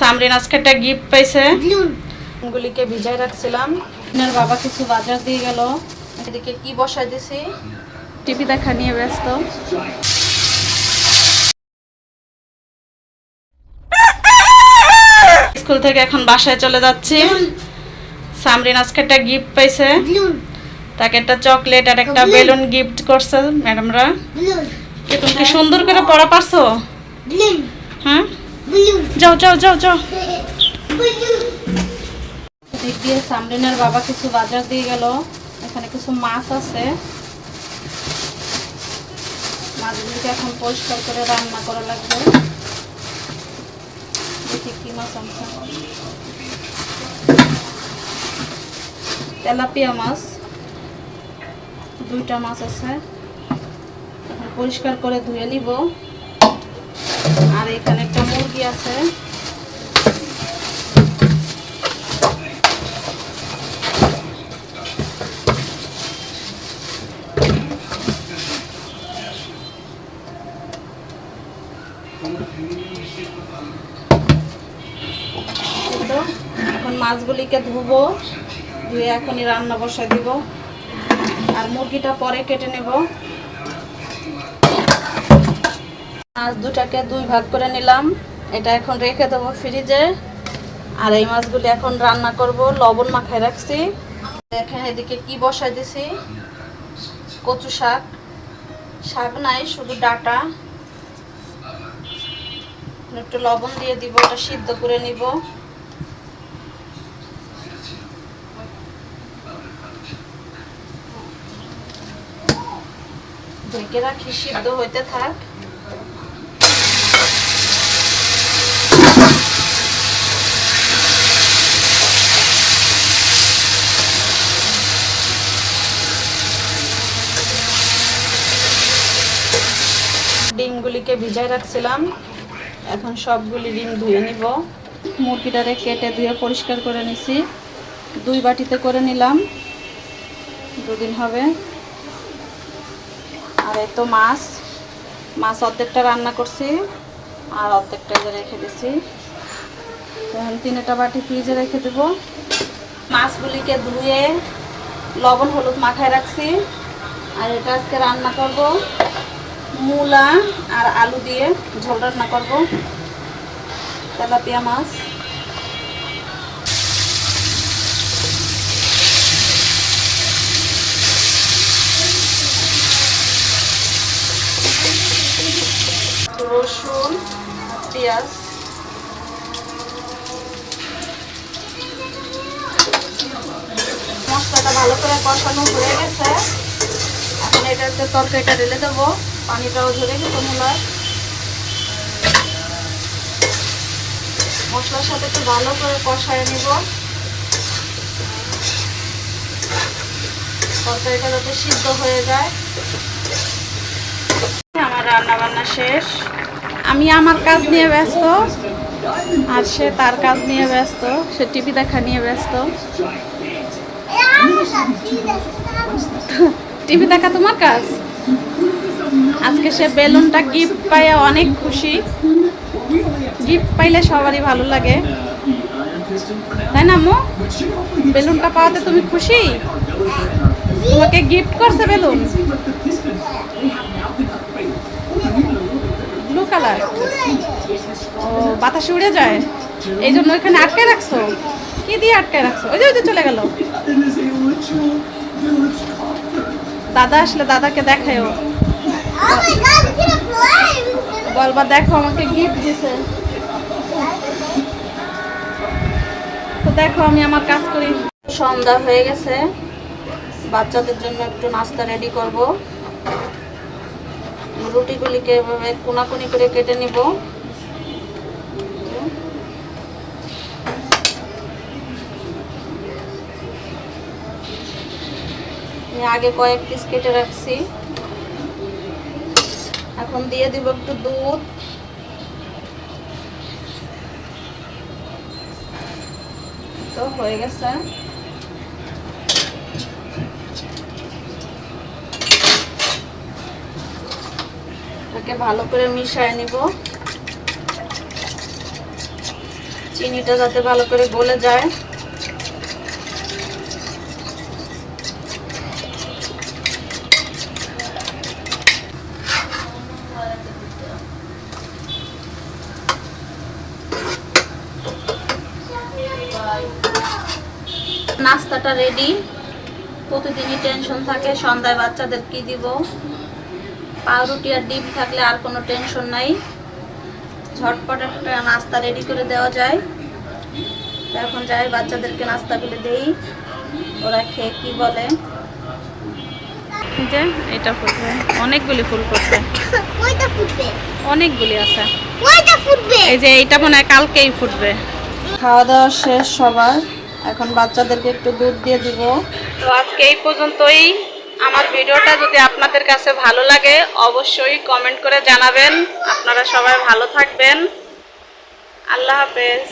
সামরিন আজকে একটা গিফট পাইছে। গুলিকে ভিজাই রাখছিলাম। আপনার বাবা কিছু বাজার দিয়ে গেল। এদিকে কি বসাই দিছি? টিভি দেখা নিয়ে ব্যস্ত। স্কুল থেকে এখন বাসায় চলে যাচ্ছি। সামরিন আজকে একটা গিফট পাইছে। তাকে একটা চকলেট আর একটা বেলুন গিফট করছে ম্যাডামরা। তুমি কি সুন্দর করে পড়া পারছ? হ্যাঁ? যাও যাও যাও যাও। এদিক দিয়ে সামরিনের বাবা কিছু বাজার দিয়ে গেল। এখানে কিছু মাছ আছে। মাছগুলিকে এখন পরিষ্কার করে রান্না করা লাগবে। দেখি কি মাছ আনছে তেলাপিয়া মাছ। দুইটা মাছ আছে। পরিষ্কার করে ধুয়ে নিব। আর এখানে একটা মুরগি আছে। এখন মাছগুলিকে ধুবো, ধুয়ে এখনই রান্না বসাই দিব। আর মুরগিটা পরে কেটে নেব। মাছ দুটাকে দুই ভাগ করে নিলাম। এটা এখন রেখে দেবো ফ্রিজে। আর এই মাছগুলি এখন রান্না করব, লবণ মাখায় রাখছি। দেখেন এদিকে কি বসাই দিছি? কচু শাক। শাক নাই, শুধু ডাটা। একটু লবণ দিয়ে দিব ওটা সিদ্ধ করে নিব। ঢেকে রাখি, সিদ্ধ হইতে থাক। ডিমগুলিকে ভিজাই রাখছিলাম, এখন সবগুলি ডিম ধুয়ে নিব। মুরগিটারে কেটে ধুয়ে পরিষ্কার করে নিছি। দুই বাটিতে করে নিলাম। দুদিন হবে। আর এই তো মাছ। মাছ অর্ধেকটা রান্না করছি, আর অর্ধেকটা যে রেখে দিছি। এখন তিনটা বাটি ফ্রিজে রেখে দেবো। মাছগুলিকে ধুয়ে লবণ, হলুদ মাখায় রাখছি। আর এটা আজকে রান্না করব। মূলা আর আলু দিয়ে ঝোল রান্না করব। তেলাপিয়া মাছ। রসুন, পেঁয়াজ। মশলাটা ভালো করে কষানো হয়ে গেছে। এখন এটাতে তরকারিটা ঢেলে দেবো। পানিটাও ঝরে গেছে মূলার মশলার সাথে একটু ভালো করে কষায় নিব। তরকারিটা যাতে সিদ্ধ হয়ে যায়। আমার রান্না বান্না শেষ। আমি আমার কাজ নিয়ে ব্যস্ত, আর সে তার কাজ নিয়ে ব্যস্ত, সে টিভি দেখা নিয়ে ব্যস্ত। টিভি দেখা তোমার কাজ? আজকে সে বেলুনটা গিফট পাইয়ে অনেক খুশি। গিফট পাইলে সবারই ভালো লাগে। তাই না মো বেলুনটা পাওয়াতে তুমি খুশি? তোমাকে গিফট করছে বেলুন? ব্লু কালার ও, বাতাসে উড়ে যায়? এই জন্য ওইখানে আটকে রাখছো? কি দিয়ে আটকে রাখছো? ওই যে ওই যে চলে গেল। দাদা আসলে দাদাকে দেখায়ও। বলবা দেখো আমাকে গিফট দিছে। তো দেখো, আমি আমার কাজ করি। সন্ধ্যা হয়ে গেছে। বাচ্চাদের জন্য একটু নাস্তা রেডি করব। রুটিগুলিকে এভাবে কোনাকুনি করে কেটে নিব। আগে কয়েক পিস কেটে রাখছি। এখন দিয়ে দিব একটু দুধ। তো হয়ে গেছে। এটাকে ভালো করে মিশিয়ে নিব। চিনিটা যাতে ভালো করে গলে যায়। নাস্তাটা রেডি প্রতিদিনই টেনশন থাকে সন্ধ্যায় বাচ্চাদের কি দিব? পাউরুটি আর ডিম থাকলে আর কোনো টেনশন নাই। ঝটপট একটা নাস্তা রেডি করে দেওয়া যায়। এখন যাই বাচ্চাদেরকে নাস্তা নাস্তাগুলো দেই। ওরা খেয়ে কি বলে? যে এটা ফুটবে। অনেকগুলি ফুল ফুটবে। অনেকগুলি আছে। এই যে এইটা মনে হয় কালকেই ফুটবে। খাওয়া দাওয়া শেষ সবার। এখন বাচ্চাদেরকে একটু দুধ দিয়ে দিব। তো আজকে এই পর্যন্তই। আমার ভিডিওটা যদি আপনাদের কাছে ভালো লাগে, অবশ্যই কমেন্ট করে জানাবেন। আপনারা সবাই ভালো থাকবেন। আল্লাহ হাফেজ।